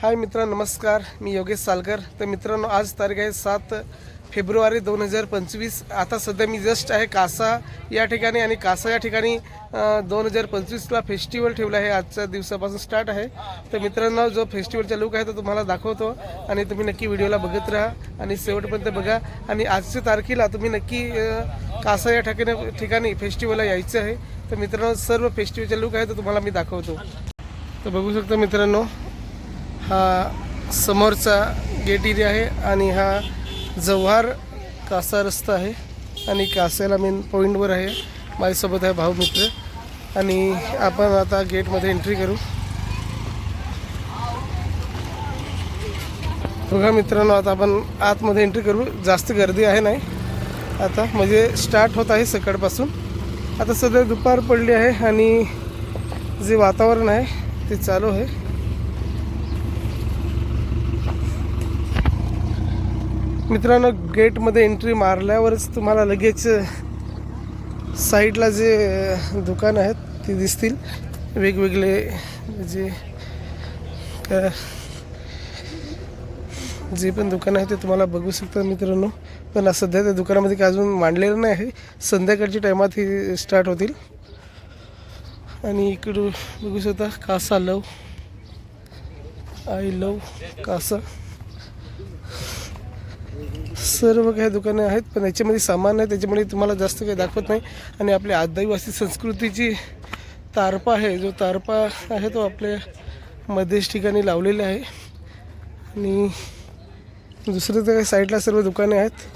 हाय मित्र नमस्कार. मी योगेश सालकर. तर मित्रांनो आज तारीख आहे सात फेब्रुवारी दोन हजार पंचवीस. आता सध्या मी जस्ट आहे कासा या ठिकाणी आणि कासा या ठिकाणी दोन हजार पंचवीसला फेस्टिवल ठेवला आहे. आजच्या दिवसापासून स्टार्ट आहे. तर मित्रांनो जो फेस्टिवलचा लुक आहे तो तुम्हाला दाखवतो आणि तुम्ही नक्की व्हिडिओला बघत राहा आणि शेवटपर्यंत बघा. आणि आजच्या तारखेला तुम्ही नक्की कासा या ठिकाणी ठिकाणी फेस्टिवलला यायचं आहे. तर मित्रांनो सर्व फेस्टिवलचा लुक आहे तो तुम्हाला मी दाखवतो. तर बघू शकता मित्रांनो हा समोरचा गेट एरिया आहे आणि हा जव्हार कासा रस्ता आहे आणि कासेला मेन पॉईंटवर आहे. माझ्यासोबत आहे भाऊ मित्र. आणि आपण आता गेटमध्ये एंट्री करू. बघा मित्रांनो आता आपण आतमध्ये एंट्री करू. जास्त गर्दी आहे नाही. आता म्हणजे स्टार्ट होत आहे सकाळपासून. आता सध्या दुपार पडली आहे आणि जे वातावरण आहे ते चालू आहे. मित्रांनो गेटमध्ये एंट्री मारल्यावरच तुम्हाला लगेच साईडला जे दुकान आहेत ती दिसतील. वेगवेगळे जे जे पण दुकान आहे ते तुम्हाला बघू शकता मित्रांनो. पण सध्या त्या दुकानामध्ये काय अजून मांडलेलं नाही आहे. संध्याकाळच्या टायमात ही स्टार्ट होतील. आणि इकडं बघू शकता Casa love. I love Casa. सर्व काही दुकाने आहेत पण याच्यामध्ये सामान नाही त्याच्यामुळे तुम्हाला जास्त काही दाखवत नाही. आणि आपल्या आदिवासी संस्कृतीची तारपा आहे जो तारपा आहे तो आपल्या मध्येच ठिकाणी लावलेला आहे. आणि दुसरं तर काही साईडला सर्व दुकाने आहेत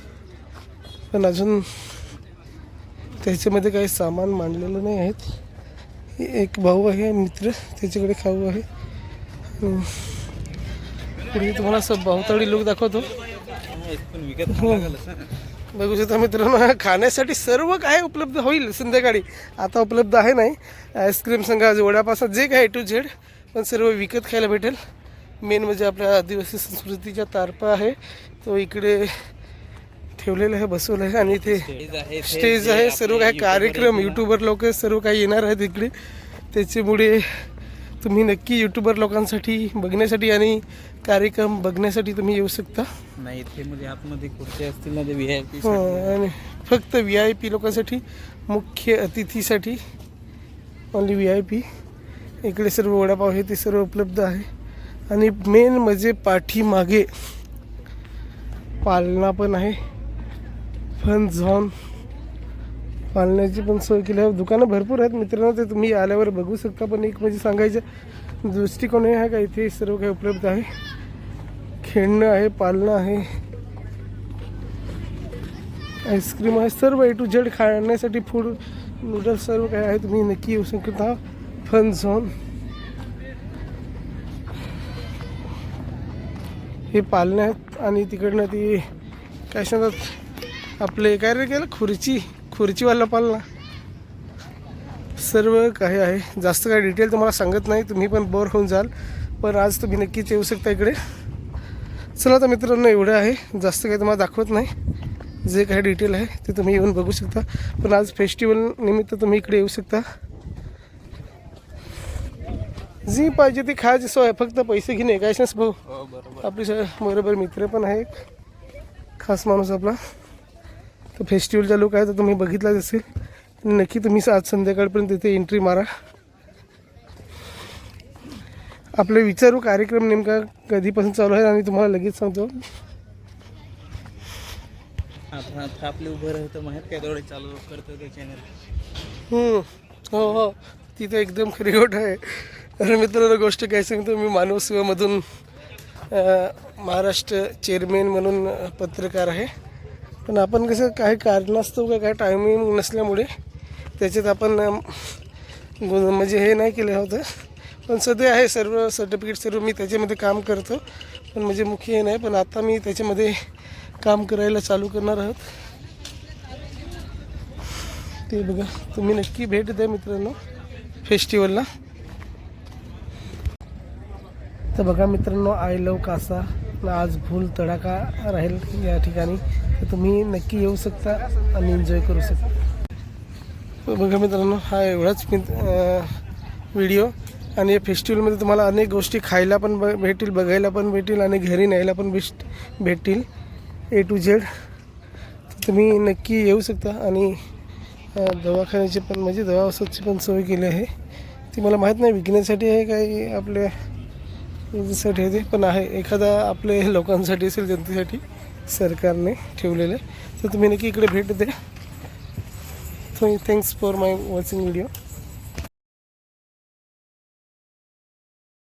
पण अजून त्याच्यामध्ये काही सामान मांडलेलं नाही आहेत. एक भाऊ आहे मित्र त्याच्याकडे खाऊ आहे. पुढे तुम्हाला असं भावताळी लोक दाखवतो. हो. बघू शकता मित्रांनो खाण्यासाठी सर्व काय उपलब्ध होईल संध्याकाळी. आता उपलब्ध आहे नाही. आईस्क्रीम संघ वड्यापासून जे काय टू झेड पण सर्व विकत खायला भेटेल. मेन म्हणजे आपल्या आदिवासी संस्कृतीचा तारपा आहे. तो इकडे ठेवलेला आहे बसवलं आहे. आणि इथे स्टेज आहे सर्व काही कार्यक्रम युट्यूबर लोक सर्व काही येणार आहेत इकडे. त्याच्यामुळे तुम्ही नक्की युट्यूबर लोकांसाठी बघण्यासाठी आणि कार्यक्रम बघण्यासाठी तुम्ही येऊ शकता. नाही इथे मध्ये आतमध्ये खुर्च्या असतील ना ते व्ही आय पी हो, आणि फक्त व्ही आय पी लोकांसाठी मुख्य अतिथीसाठी ओनली व्ही आय पी इकडे सर्व वडापाव हे ते सर्व उपलब्ध आहे. आणि मेन म्हणजे पाठीमागे पालना पण आहे. फन झॉन पालण्याची पण सोय केली आहे दुकानं भरपूर आहेत. मित्रांनो ते तुम्ही आल्यावर बघू शकता. पण एक म्हणजे सांगायचं दृष्टिकोन आहे का इथे सर्व काही उपलब्ध आहे. खेळणं आहे पालणं आहे. आईस्क्रीम आहे सर्व ए टू झेड खाण्यासाठी फूड नूडल्स सर्व काय आहे. तुम्ही नक्की येऊ शकता. फन झोन हे पालणे आहेत आणि तिकडनं ती काय सांगतात आपले काय रे केलं खुर्ची. खुर्चीवाला पालना सर्व काही आहे. जास्त काही डिटेल तुम्हाला सांगत नाही. तुम्ही पण बोर होऊन जाल. पण आज तुम्ही नक्कीच येऊ शकता इकडे. चला तर मित्रांनो एवढं आहे. जास्त काही तुम्हाला दाखवत नाही. जे काही डिटेल आहे ते तुम्ही येऊन बघू शकता. पण आज फेस्टिवल निमित्त तुम्ही इकडे येऊ शकता. जी पाहिजे ती खायची सोय आहे, फक्त पैसे घेणे. काय नस भाऊ? हो बरोबर. आपली बरोबर मित्र पण आहे खास माणूस आपला. तर फेस्टिवलचा लोक आहे तर तुम्ही बघितलाच असेल. नक्की तुम्ही आज संध्याकाळपर्यंत तिथे एंट्री मारा. आपले विचारू कार्यक्रम नेमका कधीपासून चालू आहे आणि तुम्हाला लगेच सांगतो. आता आता आपले उभं राहतं माहीत काय तेवढे चालू करतो ते चॅनल हम्म. हो हो. ती तर एकदम खरी गोष्ट आहे. अरे मित्रांनो गोष्ट काय सांगतो मी मानव सेवामधून महाराष्ट्र चेअरमॅन म्हणून पत्रकार आहे. पण आपण कसं काही कारणास्तव का काय टायमिंग नसल्यामुळे त्याच्यात आपण म्हणजे हे नाही केलं होतं. पण सध्या आहे सर्व सर्टिफिकेट सर्व मी त्याच्यामध्ये काम करतो. पण म्हणजे मुख्य हे नाही पण आता मी त्याच्यामध्ये काम करायला चालू करणार आहोत. ते बघा तुम्ही नक्की भेट द्या मित्रांनो फेस्टिवलला तर बघा मित्रांनो आय लव कासा. आज भूल तडाखा राहील या ठिकाणी. तुम्ही नक्की येऊ शकता आणि एन्जॉय करू शकता. तर बघा मित्रांनो हा एवढाच व्हिडिओ आणि या फेस्टिवलमध्ये तुम्हाला अनेक गोष्टी खायला पण ब भेटतील बघायला पण भेटतील आणि घरी न्यायला पण बेस्ट भेटतील. ए टू झेड तुम्ही नक्की येऊ शकता आणि दवाखान्याची पण म्हणजे दवा औषधची पण सोय केली आहे. ती मला माहीत नाही विकण्यासाठी आहे काही आपल्या याच्यासाठी आहे ते पण आहे. एखादा आपल्या लोकांसाठी असेल जनतेसाठी. सरकारने ठेवलेलं. आहे तर तुम्ही नक्की इकडे भेट द्या. Thanks for my watching video